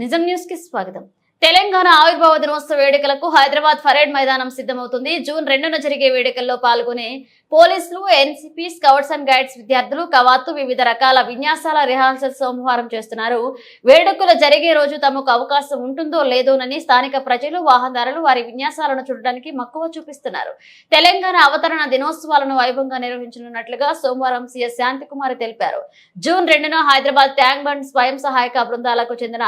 నిజం న్యూస్కి స్వాగతం. తెలంగాణ ఆవిర్భావ దినోత్సవ వేడుకలకు హైదరాబాద్ పరేడ్ మైదానం సిద్ధమవుతుంది. జూన్ రెండున జరిగే వేడుకల్లో పాల్గొనే పోలీసులు ఎన్సీపీ స్కౌట్స్ అండ్ గైడ్స్ విద్యార్థులు కవాత్తు వివిధ రకాల విన్యాసాల రిహార్సల్ సోమవారం చేస్తున్నారు. వేడుకలు జరిగే రోజు తమకు అవకాశం ఉంటుందో లేదోనని స్థానిక ప్రజలు వాహనదారులు వారి విన్యాసాలను చూడడానికి మక్కువ చూపిస్తున్నారు. తెలంగాణ అవతరణ దినోత్సవాలను వైభవంగా నిర్వహించనున్నట్లుగా సోమవారం సీఎస్ శాంతికుమారి తెలిపారు. జూన్ రెండున హైదరాబాద్ ట్యాంక్ బండ్ స్వయం సహాయక బృందాలకు చెందిన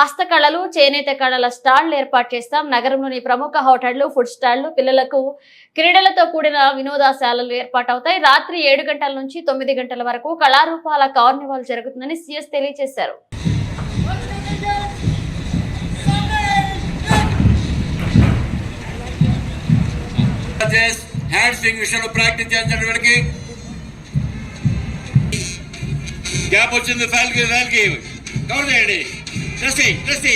హస్తకళలు చేనేత కళల స్టాళ్ళు ఏర్పాటు చేస్తాం. నగరంలోని ప్రముఖ హోటళ్ళు ఫుడ్ స్టాళ్ళు పిల్లలకు క్రీడలతో కూడిన వినోదాశాలలు ఏర్పాటవుతాయి. రాత్రి ఏడు గంటల నుంచి తొమ్మిది గంటల వరకు కళారూపాల కార్నివాల్ జరుగుతుందని సీఎస్ తెలియజేశారు. హ్యాండ్ స్వింగ్ విషయంలో ప్రాక్టీస్ చేసినటువంటి గ్యాప్ వచ్చింది ఫ్యాల్కి ఫ్యాల్కి. కవర్ చేయండి. Trustee trustee